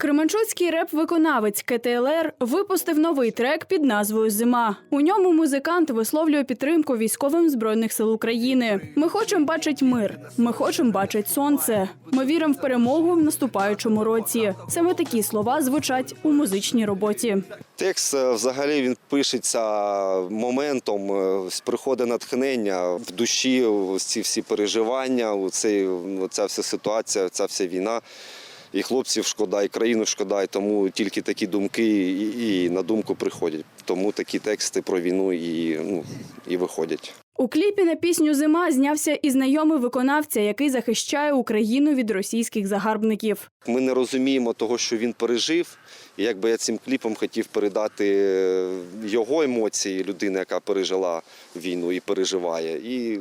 Кременчуцький реп-виконавець КТЛР випустив новий трек під назвою Зима. У ньому музикант висловлює підтримку військовим збройних сил України. Ми хочемо бачити мир. Ми хочемо бачити сонце. Ми віримо в перемогу в наступаючому році. Саме такі слова звучать у музичній роботі. Текст е, взагалі він пишеться моментом, е, приходить натхнення в душі, ці всі переживання, оцей, ця вся ситуація, ця вся війна. І хлопців шкода, і країну шкода, і тому тільки такі думки і, і на думку приходять. Тому такі тексти про війну і, ну, і виходять. У кліпі на пісню Зима знявся і знайомий виконавця, який захищає Україну від російських загарбників. Ми не розуміємо того, що він пережив. І якби я цим кліпом хотів передати е, його емоції, людини, яка пережила війну і переживає, і,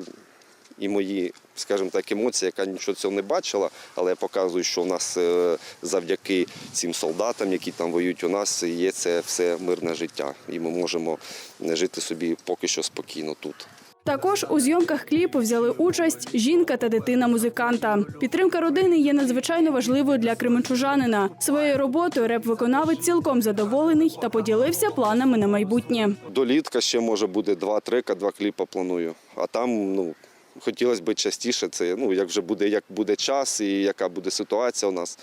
і мої, скажімо так, емоції, яка нічого цього не бачила, але я показую, що в нас е, завдяки цим солдатам, які там воюють, у нас є це все мирне життя. І ми можемо жити собі поки що спокійно тут. Також у зйомках кліпу взяли участь жінка та дитина музиканта. Підтримка родини є надзвичайно важливою для кременчужанина. Своєю роботою реп-виконавець цілком задоволений та поділився планами на майбутнє. До літка ще може буде два трека, два кліпа планую. А там ну, хотілося б частіше, це ну, як вже буде, як буде час і яка буде ситуація у нас.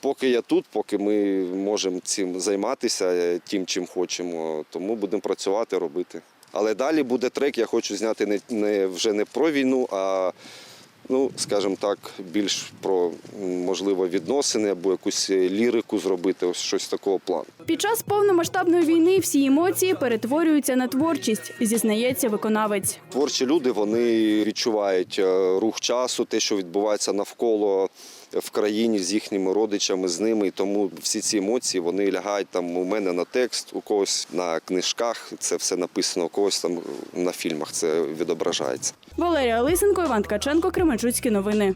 Поки я тут, поки ми можемо цим займатися, е, тим, чим хочемо, тому будемо працювати, робити. Але далі буде трек, я хочу зняти не, не, вже не про війну, а ну, скажімо так, більш про можливо відносини або якусь е, лірику зробити, ось щось такого плану. Під час повномасштабної війни всі емоції перетворюються на творчість, зізнається виконавець. Творчі люди вони відчувають е, рух часу, те, що відбувається навколо в країні з їхніми родичами, з ними. І тому всі ці емоції вони лягають там у мене на текст, у когось на книжках. Це все написано, у когось там на фільмах це відображається. Валерія Лисенко, Іван Ткаченко, Кременчуцькі новини.